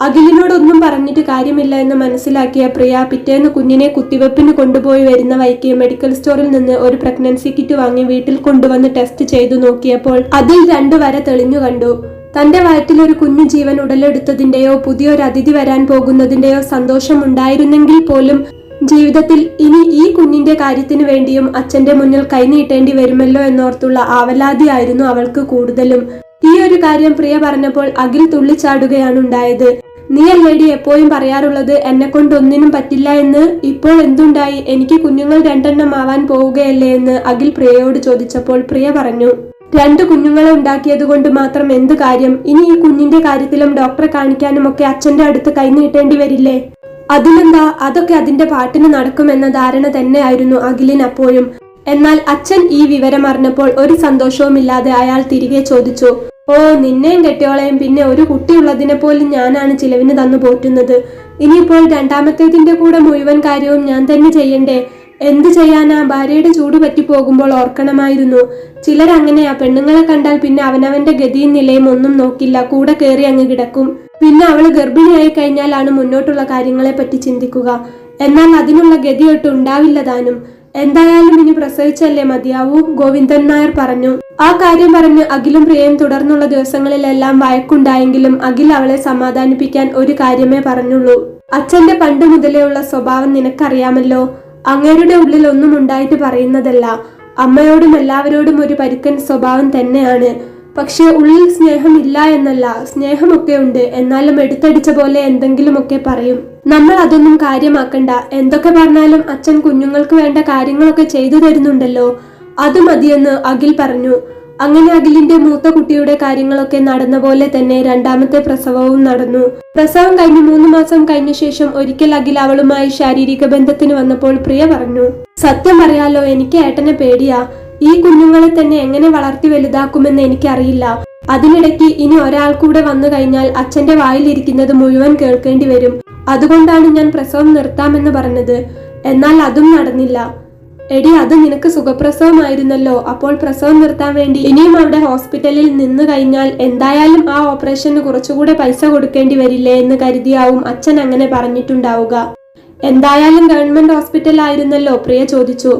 അഖിലിനോടൊന്നും പറഞ്ഞിട്ട് കാര്യമില്ല എന്ന് മനസ്സിലാക്കിയ പ്രിയ പിറ്റേന്ന് കുഞ്ഞിനെ കുത്തിവെപ്പിന് കൊണ്ടുപോയി വരുന്ന വൈക്ക് മെഡിക്കൽ സ്റ്റോറിൽ നിന്ന് ഒരു പ്രഗ്നൻസി കിറ്റ് വാങ്ങി വീട്ടിൽ കൊണ്ടുവന്ന് ടെസ്റ്റ് ചെയ്തു നോക്കിയപ്പോൾ അതിൽ രണ്ടു വര തെളിഞ്ഞു കണ്ടു. തന്റെ വയറ്റിൽ ഒരു കുഞ്ഞു ജീവൻ ഉടലെടുത്തതിന്റെയോ പുതിയൊരു അതിഥി വരാൻ പോകുന്നതിന്റെയോ സന്തോഷം ഉണ്ടായിരുന്നെങ്കിൽ പോലും ജീവിതത്തിൽ ഇനി ഈ കുഞ്ഞിന്റെ കാര്യത്തിനു വേണ്ടിയും അച്ഛന്റെ മുന്നിൽ കൈനീട്ടേണ്ടി വരുമല്ലോ എന്നോർത്തുള്ള ആവലാതിയായിരുന്നു അവൾക്ക് കൂടുതലും. ഈ ഒരു കാര്യം പ്രിയ പറഞ്ഞപ്പോൾ അഖിൽ തുള്ളിച്ചാടുകയാണ് ഉണ്ടായത്. നീ അല്ലേടി എപ്പോഴും പറയാറുള്ളത് എന്നെ കൊണ്ടൊന്നിനും പറ്റില്ല എന്ന്? ഇപ്പോൾ എന്തുണ്ടായി? എനിക്ക് കുഞ്ഞുങ്ങൾ രണ്ടെണ്ണം ആവാൻ പോവുകയല്ലേ എന്ന് അഖിൽ പ്രിയയോട് ചോദിച്ചപ്പോൾ പ്രിയ പറഞ്ഞു. രണ്ട് കുഞ്ഞുങ്ങളെ ഉണ്ടാക്കിയത് കൊണ്ട് മാത്രം എന്ത് കാര്യം? ഇനി ഈ കുഞ്ഞിന്റെ കാര്യത്തിലും ഡോക്ടറെ കാണിക്കാനും ഒക്കെ അച്ഛന്റെ അടുത്ത് കൈനീട്ടേണ്ടി വരില്ലേ? അതിനെന്താ അതൊക്കെ അതിന്റെ പാട്ടിന് നടക്കുമെന്ന ധാരണ തന്നെയായിരുന്നു അഖിലിന് അപ്പോഴും. എന്നാൽ അച്ഛൻ ഈ വിവരം അറിഞ്ഞപ്പോൾ ഒരു സന്തോഷവുമില്ലാതെ അയാൾ തിരികെ ചോദിച്ചു ഓ നിന്നെയും കെട്ടിയോളെയും പിന്നെ ഒരു കുട്ടിയുള്ളതിനെ പോലും ഞാനാണ് ചിലവിന് തന്നു പോറ്റുന്നത്. ഇനിയിപ്പോൾ രണ്ടാമത്തേതിന്റെ കൂടെ മുഴുവൻ കാര്യവും ഞാൻ തന്നെ ചെയ്യണ്ടേ? എന്ത് ചെയ്യാനാ? ഭാര്യയുടെ ചൂട് പറ്റി പോകുമ്പോൾ ഓർക്കണമായിരുന്നു. ചിലരങ്ങനെയാ പെണ്ണുങ്ങളെ കണ്ടാൽ പിന്നെ അവനവന്റെ ഗതിയും നിലയും ഒന്നും നോക്കില്ല. കൂടെ കയറി അങ്ങ് കിടക്കും. പിന്നെ അവൾ ഗർഭിണിയായി കഴിഞ്ഞാലാണ് മുന്നോട്ടുള്ള കാര്യങ്ങളെ പറ്റി ചിന്തിക്കുക. എന്നാൽ അതിനുള്ള ഗതിയൊട്ട് ഉണ്ടാവില്ല താനും. എന്തായാലും ഇനി പ്രസവിച്ചല്ലേ മതിയാവൂ? ഗോവിന്ദൻ നായർ പറഞ്ഞു. ആ കാര്യം പറഞ്ഞ് അഖിലും പ്രിയയും തുടർന്നുള്ള ദിവസങ്ങളിലെല്ലാം വഴക്കുണ്ടായെങ്കിലും അഖിൽ അവളെ സമാധാനിപ്പിക്കാൻ ഒരു കാര്യമേ പറഞ്ഞുള്ളൂ. അച്ഛന്റെ പണ്ട് മുതലേ ഉള്ള സ്വഭാവം നിനക്കറിയാമല്ലോ. അങ്ങേരുടെ ഉള്ളിൽ ഒന്നും ഉണ്ടായിട്ട് പറയുന്നതല്ല. അമ്മയോടും എല്ലാവരോടും ഒരു പരുക്കൻ സ്വഭാവം തന്നെയാണ്. പക്ഷെ ഉള്ളിൽ സ്നേഹമില്ല എന്നല്ല സ്നേഹമൊക്കെ ഉണ്ട്. എന്നാലും എടുത്തടിച്ച പോലെ എന്തെങ്കിലുമൊക്കെ പറയും. നമ്മൾ അതൊന്നും കാര്യമാക്കണ്ട. എന്തൊക്കെ പറഞ്ഞാലും അച്ഛൻ കുഞ്ഞുങ്ങൾക്ക് വേണ്ട കാര്യങ്ങളൊക്കെ ചെയ്തു തരുന്നുണ്ടല്ലോ. അത് മതിയെന്ന് അഖിൽ പറഞ്ഞു. അങ്ങനെ അഖിലിന്റെ മൂത്ത കുട്ടിയുടെ കാര്യങ്ങളൊക്കെ നടന്ന പോലെ തന്നെ രണ്ടാമത്തെ പ്രസവവും നടന്നു. പ്രസവം കഴിഞ്ഞ് മൂന്ന് മാസം കഴിഞ്ഞ ശേഷം ഒരിക്കൽ അഖിൽ അവളുമായി ശാരീരിക ബന്ധത്തിന് വന്നപ്പോൾ പ്രിയ പറഞ്ഞു സത്യം പറയാലോ എനിക്ക് ഏട്ടനെ പേടിയാ. ഈ കുഞ്ഞുങ്ങളെ തന്നെ എങ്ങനെ വളർത്തി വലുതാക്കുമെന്ന് എനിക്കറിയില്ല. അതിനിടയ്ക്ക് ഇനി ഒരാൾ കൂടെ വന്നു കഴിഞ്ഞാൽ അച്ഛന്റെ വായിലിരിക്കുന്നത് മുഴുവൻ കേൾക്കേണ്ടി വരും. അതുകൊണ്ടാണ് ഞാൻ പ്രസവം നിർത്താമെന്ന് പറഞ്ഞത്. എന്നാൽ അതും നടന്നില്ല. എടി അത് നിനക്ക് സുഖപ്രസവമായിരുന്നല്ലോ. അപ്പോൾ പ്രസവം നിർത്താൻ വേണ്ടി ഇനിയും അവിടെ ഹോസ്പിറ്റലിൽ നിന്ന് കഴിഞ്ഞാൽ എന്തായാലും ആ ഓപ്പറേഷന് കുറച്ചുകൂടെ പൈസ കൊടുക്കേണ്ടി വരില്ലേ എന്ന് കരുതിയാവും അച്ഛൻ അങ്ങനെ പറഞ്ഞിട്ടുണ്ടാവുക. എന്തായാലും ഗവൺമെന്റ് ഹോസ്പിറ്റൽ ആയിരുന്നല്ലോ പ്രിയ ചോദിച്ചു.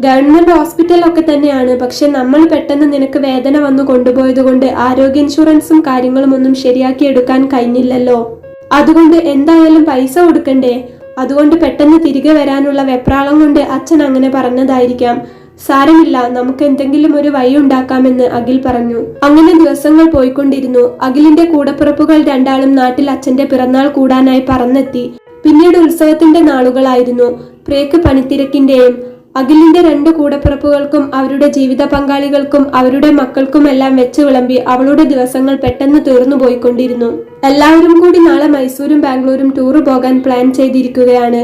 ഗവൺമെന്റ് ഹോസ്പിറ്റൽ ഒക്കെ തന്നെയാണ്. പക്ഷെ നമ്മൾ പെട്ടെന്ന് നിനക്ക് വേദന വന്നു കൊണ്ടുപോയത് കൊണ്ട് ആരോഗ്യ ഇൻഷുറൻസും കാര്യങ്ങളും ഒന്നും ശരിയാക്കി എടുക്കാൻ കഴിഞ്ഞില്ലല്ലോ. അതുകൊണ്ട് എന്തായാലും പൈസ കൊടുക്കണ്ടേ? അതുകൊണ്ട് പെട്ടെന്ന് തിരികെ വരാനുള്ള വെപ്രാളം കൊണ്ട് അച്ഛൻ അങ്ങനെ പറഞ്ഞതായിരിക്കാം. സാരമില്ല നമുക്ക് എന്തെങ്കിലും ഒരു വഴി ഉണ്ടാക്കാമെന്ന് അഖിൽ പറഞ്ഞു. അങ്ങനെ ദിവസങ്ങൾ പോയിക്കൊണ്ടിരുന്നു. അഖിലിന്റെ കൂടപ്പിറപ്പുകൾ രണ്ടാളും നാട്ടിൽ അച്ഛന്റെ പിറന്നാൾ കൂടാനായി പറന്നെത്തി. പിന്നീട് ഉത്സവത്തിന്റെ നാളുകളായിരുന്നു. പ്രേക്ക് പണിത്തിരക്കിന്റെയും അഖിലിന്റെ രണ്ട് കൂടപ്പിറപ്പുകൾക്കും അവരുടെ ജീവിത പങ്കാളികൾക്കും അവരുടെ മക്കൾക്കുമെല്ലാം വെച്ച് വിളമ്പി അവളുടെ ദിവസങ്ങൾ പെട്ടെന്ന് തീർന്നു പോയിക്കൊണ്ടിരുന്നു. എല്ലാവരും കൂടി നാളെ മൈസൂരും ബാംഗ്ലൂരും ടൂറ് പോകാൻ പ്ലാൻ ചെയ്തിരിക്കുകയാണ്.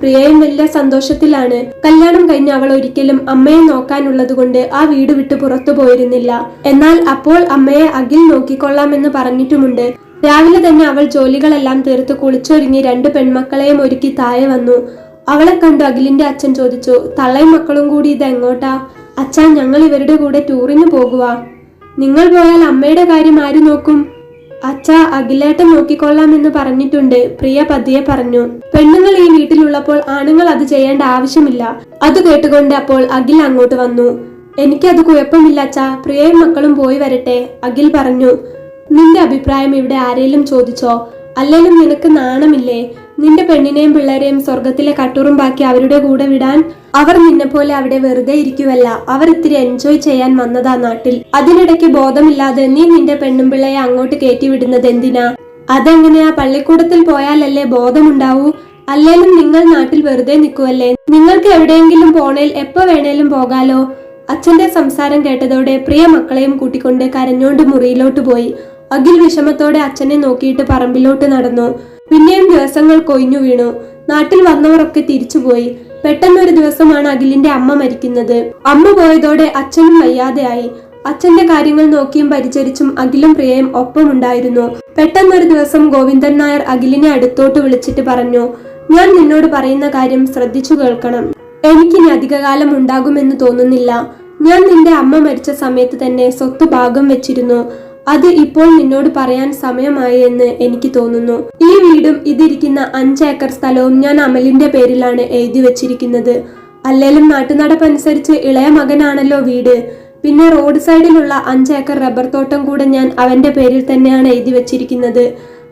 പ്രിയയും വലിയ സന്തോഷത്തിലാണ്. കല്യാണം കഴിഞ്ഞ് അവൾ ഒരിക്കലും അമ്മയെ നോക്കാനുള്ളതുകൊണ്ട് ആ വീട് വിട്ട് പുറത്തു പോയിരുന്നില്ല. എന്നാൽ അപ്പോൾ അമ്മയെ അഖിൽ നോക്കിക്കൊള്ളാമെന്ന് പറഞ്ഞിട്ടുമുണ്ട്. രാവിലെ തന്നെ അവൾ ജോലികളെല്ലാം തീർത്ത് കുളിച്ചൊരുങ്ങി രണ്ട് പെൺമക്കളെയും ഒരുക്കി താഴെ വന്നു. അവളെ കണ്ടു അഖിലിന്റെ അച്ഛൻ ചോദിച്ചു തള്ളയും മക്കളും കൂടി ഇത് എങ്ങോട്ടാ? അച്ഛാ ഞങ്ങൾ ഇവരുടെ കൂടെ ടൂറിന് പോകുക നിങ്ങൾ പോയാൽ അമ്മയുടെ കാര്യം ആര് നോക്കും? അച്ഛ അഖിലേട്ടൻ നോക്കിക്കൊള്ളാം എന്ന് പറഞ്ഞിട്ടുണ്ട് പ്രിയ പതിയെ പറഞ്ഞു. പെണ്ണുങ്ങൾ ഈ വീട്ടിലുള്ളപ്പോൾ ആണുങ്ങൾ അത് ചെയ്യേണ്ട ആവശ്യമില്ല. അത് കേട്ടുകൊണ്ട് അപ്പോൾ അഖിൽ അങ്ങോട്ട് വന്നു. എനിക്കത് കുഴപ്പമില്ല അച്ഛ പ്രിയയും മക്കളും പോയി വരട്ടെ അഖിൽ പറഞ്ഞു. നിന്റെ അഭിപ്രായം ഇവിടെ ആരേലും ചോദിച്ചോ? അല്ലേലും നിനക്ക് നാണമില്ലേ? നിന്റെ പെണ്ണിനെയും പിള്ളേരെയും സ്വർഗത്തിലെ ബാക്കി അവരുടെ കൂടെ വിടാൻ അവർ നിന്നെ പോലെ അവിടെ വെറുതെ ഇരിക്കുവല്ല. അവർ ഇത്തിരി എൻജോയ് ചെയ്യാൻ വന്നതാ നാട്ടിൽ. അതിനിടയ്ക്ക് ബോധമില്ലാതെ നീ നിന്റെ പെണ്ണും പിള്ളയെ അങ്ങോട്ട് കയറ്റിവിടുന്നത് എന്തിനാ? അതെങ്ങനെയാ പള്ളിക്കൂടത്തിൽ പോയാലല്ലേ ബോധമുണ്ടാവൂ? അല്ലേലും നിങ്ങൾ നാട്ടിൽ വെറുതെ നിൽക്കുവല്ലേ? നിങ്ങൾക്ക് എവിടെയെങ്കിലും പോണേൽ എപ്പോ വേണേലും പോകാലോ? അച്ഛന്റെ സംസാരം കേട്ടതോടെ പ്രിയ മക്കളെയും കൂട്ടിക്കൊണ്ട് കരഞ്ഞോണ്ട് മുറിയിലോട്ട് പോയി. അഖിൽ വിഷമത്തോടെ അച്ഛനെ നോക്കിയിട്ട് പറമ്പിലോട്ട് നടന്നു. പിന്നെയും ദിവസങ്ങൾ കൊയിഞ്ഞു വീണു. നാട്ടിൽ വന്നവരൊക്കെ തിരിച്ചുപോയി പെട്ടെന്നൊരു ദിവസമാണ് അഖിലിന്റെ അമ്മ മരിക്കുന്നത്. അമ്മ പോയതോടെ അച്ഛനും വയ്യാതെയായി. അച്ഛന്റെ കാര്യങ്ങൾ നോക്കിയും പരിചരിച്ചും അഖിലും പ്രിയയും ഒപ്പമുണ്ടായിരുന്നു. പെട്ടെന്നൊരു ദിവസം ഗോവിന്ദൻ നായർ അഖിലിനെ അടുത്തോട്ട് വിളിച്ചിട്ട് പറഞ്ഞു ഞാൻ നിന്നോട് പറയുന്ന കാര്യം ശ്രദ്ധിച്ചു കേൾക്കണം. എനിക്കിനി അധികകാലം ഉണ്ടാകുമെന്ന് തോന്നുന്നില്ല. ഞാൻ നിന്റെ അമ്മ മരിച്ച സമയത്ത് തന്നെ സ്വത്ത് ഭാഗം വെച്ചിരുന്നു. അത് ഇപ്പോൾ നിന്നോട് പറയാൻ സമയമായി എന്ന് എനിക്ക് തോന്നുന്നു. ഈ വീടും ഇതിരിക്കുന്ന അഞ്ച് ഏക്കർ സ്ഥലവും ഞാൻ അമലിന്റെ പേരിലാണ് എഴുതി വെച്ചിരിക്കുന്നത്. അല്ലേലും നാട്ടുനടപ്പനുസരിച്ച് ഇളയ മകനാണല്ലോ വീട്. പിന്നെ റോഡ് സൈഡിലുള്ള അഞ്ച് ഏക്കർ റബ്ബർ തോട്ടം കൂടെ ഞാൻ അവന്റെ പേരിൽ തന്നെയാണ് എഴുതി വെച്ചിരിക്കുന്നത്.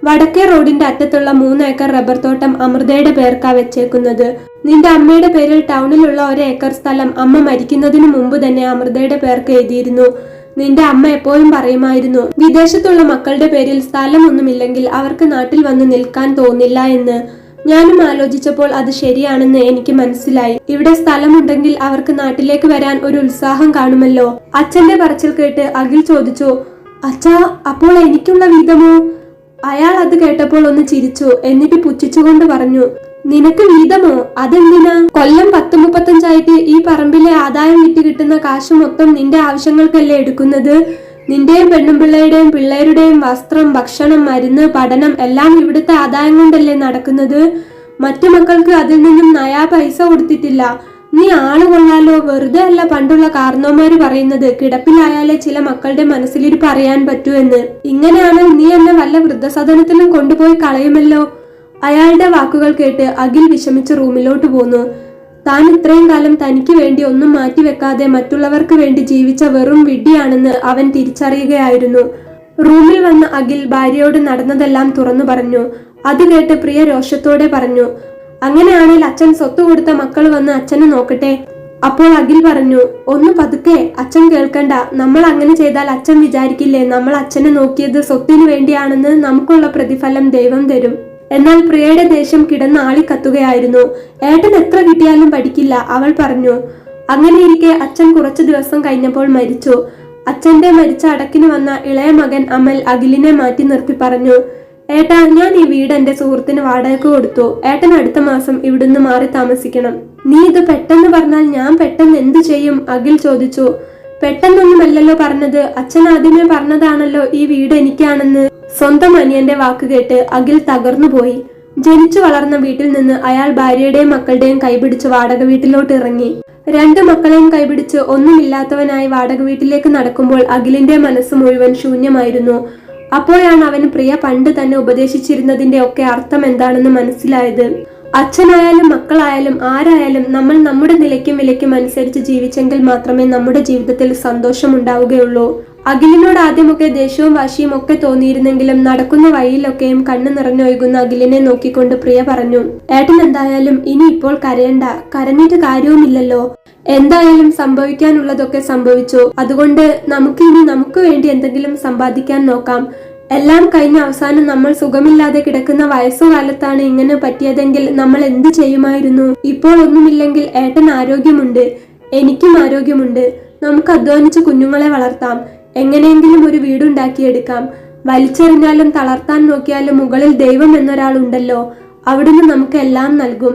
വടക്കേ റോഡിന്റെ അറ്റത്തുള്ള മൂന്ന് ഏക്കർ റബ്ബർ തോട്ടം അമൃതയുടെ പേർക്കാ വെച്ചേക്കുന്നത്. നിന്റെ അമ്മയുടെ പേരിൽ ടൗണിലുള്ള ഒരു ഏക്കർ സ്ഥലം അമ്മ മരിക്കുന്നതിന് മുമ്പ് തന്നെ അമൃതയുടെ പേർക്ക് എഴുതിയിരുന്നു. നിന്റെ അമ്മ എപ്പോഴും പറയുമായിരുന്നു വിദേശത്തുള്ള മക്കളുടെ പേരിൽ സ്ഥലമൊന്നുമില്ലെങ്കിൽ അവർക്ക് നാട്ടിൽ വന്ന് നിൽക്കാൻ തോന്നില്ല എന്ന്. ഞാനും ആലോചിച്ചപ്പോൾ അത് ശരിയാണെന്ന് എനിക്ക് മനസ്സിലായി. ഇവിടെ സ്ഥലമുണ്ടെങ്കിൽ അവർക്ക് നാട്ടിലേക്ക് വരാൻ ഒരു ഉത്സാഹം കാണുമല്ലോ. അച്ഛന്റെ പറച്ചിൽ കേട്ട് അഖിൽ ചോദിച്ചു അച്ഛാ അപ്പോൾ എനിക്കുള്ള വീതമോ അയാൾ അത് കേട്ടപ്പോൾ ഒന്ന് ചിരിച്ചു എന്നിട്ട് പുച്ഛിച്ചുകൊണ്ട് പറഞ്ഞു നിനക്ക് വീതമോ? അതെന്തിനാ? കൊല്ലം പത്ത് മുപ്പത്തഞ്ചായിട്ട് ഈ പറമ്പിലെ ആദായം വിറ്റ് കിട്ടുന്ന കാശ് മൊത്തം നിന്റെ ആവശ്യങ്ങൾക്കല്ലേ എടുക്കുന്നത്? നിന്റെയും പെണ്ണുപിള്ളയുടെയും പിള്ളേരുടെയും വസ്ത്രം ഭക്ഷണം മരുന്ന് പഠനം എല്ലാം ഇവിടുത്തെ ആദായം കൊണ്ടല്ലേ നടക്കുന്നത്? മറ്റു മക്കൾക്ക് അതിൽ നിന്നും നയാ പൈസ കൊടുത്തിട്ടില്ല. നീ ആൾ കൊള്ളാലോ? വെറുതെ അല്ല പണ്ടുള്ള കാർന്നോമാര് പറയുന്നത്. കിടപ്പിലായാലേ ചില മക്കളുടെ മനസ്സിലിരി പറയാൻ പറ്റൂ എന്ന്. ഇങ്ങനെയാണ് നീ എന്നെ വല്ല വൃദ്ധസദനത്തിലും കൊണ്ടുപോയി കളയുമല്ലോ. അയാളുടെ വാക്കുകൾ കേട്ട് അഖിൽ വിഷമിച്ച് റൂമിലോട്ട് പോന്നു. താൻ ഇത്രയും കാലം തനിക്ക് വേണ്ടി ഒന്നും മാറ്റിവെക്കാതെ മറ്റുള്ളവർക്ക് വേണ്ടി ജീവിച്ച വെറും വിഡ്ഢിയാണെന്ന് അവൻ തിരിച്ചറിയുകയായിരുന്നു. റൂമിൽ വന്ന അഖിൽ ഭാര്യയോട് നടന്നതെല്ലാം തുറന്നു പറഞ്ഞു. അത് കേട്ട് പ്രിയ രോഷത്തോടെ പറഞ്ഞു അങ്ങനെയാണെങ്കിൽ അച്ഛൻ സ്വത്ത് കൊടുത്ത മക്കൾ വന്ന് അച്ഛനെ നോക്കട്ടെ. അപ്പോൾ അഖിൽ പറഞ്ഞു ഒന്ന് പതുക്കെ അച്ഛൻ കേൾക്കണ്ട. നമ്മൾ അങ്ങനെ ചെയ്താൽ അച്ഛൻ വിചാരിക്കില്ലേ? നമ്മൾ അച്ഛനെ നോക്കിയത് സ്വത്തിനു വേണ്ടിയാണെന്ന് നമുക്കുള്ള പ്രതിഫലം ദൈവം തരും. എന്നാൽ പ്രിയയുടെ ദേഷ്യം കിടന്ന് ആളിക്കത്തുകയായിരുന്നു ഏട്ടൻ എത്ര കിട്ടിയാലും പഠിക്കില്ല അവൾ പറഞ്ഞു. അങ്ങനെയിരിക്കെ അച്ഛൻ കുറച്ചു ദിവസം കഴിഞ്ഞപ്പോൾ മരിച്ചു. അച്ഛന്റെ മരിച്ച അടക്കിന് വന്ന ഇളയ മകൻ അമൽ അഖിലിനെ മാറ്റി നിർത്തി പറഞ്ഞു. ഏട്ടാ ഞാൻ ഈ വീട് എന്റെ സുഹൃത്തിന് വാടകയ്ക്ക് കൊടുത്തു. ഏട്ടൻ അടുത്ത മാസം ഇവിടുന്ന് മാറി താമസിക്കണം. നീ ഇത് പെട്ടെന്ന് പറഞ്ഞാൽ ഞാൻ പെട്ടെന്ന് എന്തു ചെയ്യും? അഖിൽ ചോദിച്ചു. പെട്ടെന്നൊന്നുമല്ലല്ലോ പറഞ്ഞത്. അച്ഛൻ ആദ്യമേ പറഞ്ഞതാണല്ലോ ഈ വീട് എനിക്കാണെന്ന്. സ്വന്തം അനിയന്റെ വാക്കുകേട്ട് അഖിൽ തകർന്നുപോയി ജനിച്ചു വളർന്ന വീട്ടിൽ നിന്ന് അയാൾ ഭാര്യയുടെയും മക്കളുടെയും കൈപിടിച്ച് വാടക വീട്ടിലോട്ട് ഇറങ്ങി. രണ്ട് മക്കളെയും കൈപിടിച്ച് ഒന്നുമില്ലാത്തവനായി വാടക വീട്ടിലേക്ക് നടക്കുമ്പോൾ അഖിലിന്റെ മനസ്സ് മുഴുവൻ ശൂന്യമായിരുന്നു. അപ്പോഴാണ് അവന് പ്രിയ പണ്ട് തന്നെ ഉപദേശിച്ചിരുന്നതിന്റെ ഒക്കെ അർത്ഥം എന്താണെന്ന് മനസ്സിലായത്. അച്ഛനായാലും മക്കളായാലും ആരായാലും നമ്മൾ നമ്മുടെ നിലയ്ക്കും വിലയ്ക്കും അനുസരിച്ച് ജീവിച്ചെങ്കിൽ മാത്രമേ നമ്മുടെ ജീവിതത്തിൽ സന്തോഷം ഉണ്ടാവുകയുള്ളൂ. അഖിലിനോട് ആദ്യമൊക്കെ ദേഷ്യവും വാശിയും ഒക്കെ തോന്നിയിരുന്നെങ്കിലും നടക്കുന്ന വഴിയിലൊക്കെയും കണ്ണു നിറഞ്ഞൊഴുകുന്ന അഖിലിനെ നോക്കിക്കൊണ്ട് പ്രിയ പറഞ്ഞു ഏട്ടൻ എന്തായാലും ഇനി ഇപ്പോൾ കരയണ്ട. കരഞ്ഞിട്ട് കാര്യവുമില്ലല്ലോ. എന്തായാലും സംഭവിക്കാനുള്ളതൊക്കെ സംഭവിച്ചു. അതുകൊണ്ട് നമുക്ക് ഇനി നമുക്ക് വേണ്ടി എന്തെങ്കിലും സമ്പാദിക്കാൻ നോക്കാം. എല്ലാം കഴിഞ്ഞ അവസാനം നമ്മൾ സുഖമില്ലാതെ കിടക്കുന്ന വയസ്സുകാലത്താണ് ഇങ്ങനെ പറ്റിയതെങ്കിൽ നമ്മൾ എന്ത് ചെയ്യുമായിരുന്നു? ഇപ്പോൾ ഒന്നുമില്ലെങ്കിൽ ഏട്ടൻ ആരോഗ്യമുണ്ട്. എനിക്കും ആരോഗ്യമുണ്ട്. നമുക്ക് അധ്വാനിച്ച് കുഞ്ഞുങ്ങളെ വളർത്താം. എങ്ങനെയെങ്കിലും ഒരു വീടുണ്ടാക്കിയെടുക്കാം. വലിച്ചെറിഞ്ഞാലും തളർത്താൻ നോക്കിയാലും മുകളിൽ ദൈവം എന്നൊരാളുണ്ടല്ലോ അവിടുന്ന് നമുക്ക് എല്ലാം നൽകും.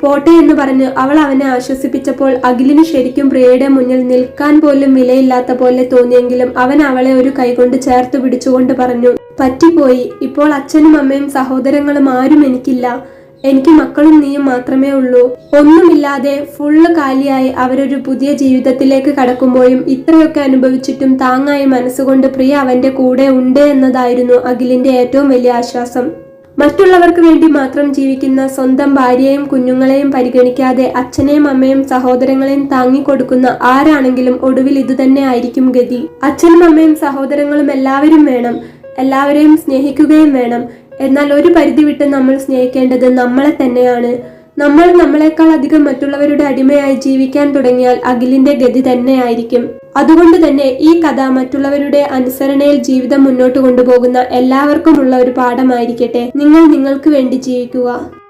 പോട്ടെ എന്ന് പറഞ്ഞ് അവൾ അവനെ ആശ്വസിപ്പിച്ചപ്പോൾ അഖിലിന് ശരിക്കും പ്രിയയുടെ മുന്നിൽ നിൽക്കാൻ പോലും വിലയില്ലാത്ത പോലെ തോന്നിയെങ്കിലും അവൻ അവളെ ഒരു കൈകൊണ്ട് ചേർത്ത് പിടിച്ചുകൊണ്ട് പറഞ്ഞു പറ്റിപ്പോയി. ഇപ്പോൾ അച്ഛനും അമ്മയും സഹോദരങ്ങളും ആരും എനിക്കില്ല. എനിക്ക് മക്കളും നീയും മാത്രമേ ഉള്ളൂ. ഒന്നുമില്ലാതെ ഫുള്ള് കാലിയായി അവരൊരു പുതിയ ജീവിതത്തിലേക്ക് കടക്കുമ്പോഴും ഇത്രയൊക്കെ അനുഭവിച്ചിട്ടും താങ്ങായി മനസ്സുകൊണ്ട് പ്രിയ അവന്റെ കൂടെ ഉണ്ട് എന്നതായിരുന്നു അഖിലിന്റെ ഏറ്റവും വലിയ ആശ്വാസം. മറ്റുള്ളവർക്ക് വേണ്ടി മാത്രം ജീവിക്കുന്ന സ്വന്തം ഭാര്യയെയും കുഞ്ഞുങ്ങളെയും പരിഗണിക്കാതെ അച്ഛനെയും അമ്മയും സഹോദരങ്ങളെയും താങ്ങിക്കൊടുക്കുന്ന ആരാണെങ്കിലും ഒടുവിൽ ഇതുതന്നെ ആയിരിക്കും ഗതി. അച്ഛനും അമ്മയും സഹോദരങ്ങളും എല്ലാവരും വേണം. എല്ലാവരെയും സ്നേഹിക്കുകയും വേണം. എന്നാൽ ഒരു പരിധി വിട്ട് നമ്മൾ സ്നേഹിക്കേണ്ടത് നമ്മളെ തന്നെയാണ്. നമ്മൾ നമ്മളെക്കാൾ അധികം മറ്റുള്ളവരുടെ അടിമയായി ജീവിക്കാൻ തുടങ്ങിയാൽ അഖിലിന്റെ ഗതി തന്നെയായിരിക്കും. അതുകൊണ്ട് തന്നെ ഈ കഥ മറ്റുള്ളവരുടെ അനുസരണയിൽ ജീവിതം മുന്നോട്ട് കൊണ്ടുപോകുന്ന എല്ലാവർക്കുമുള്ള ഒരു പാഠമായിരിക്കട്ടെ. നിങ്ങൾ നിങ്ങൾക്ക് വേണ്ടി ജീവിക്കുക.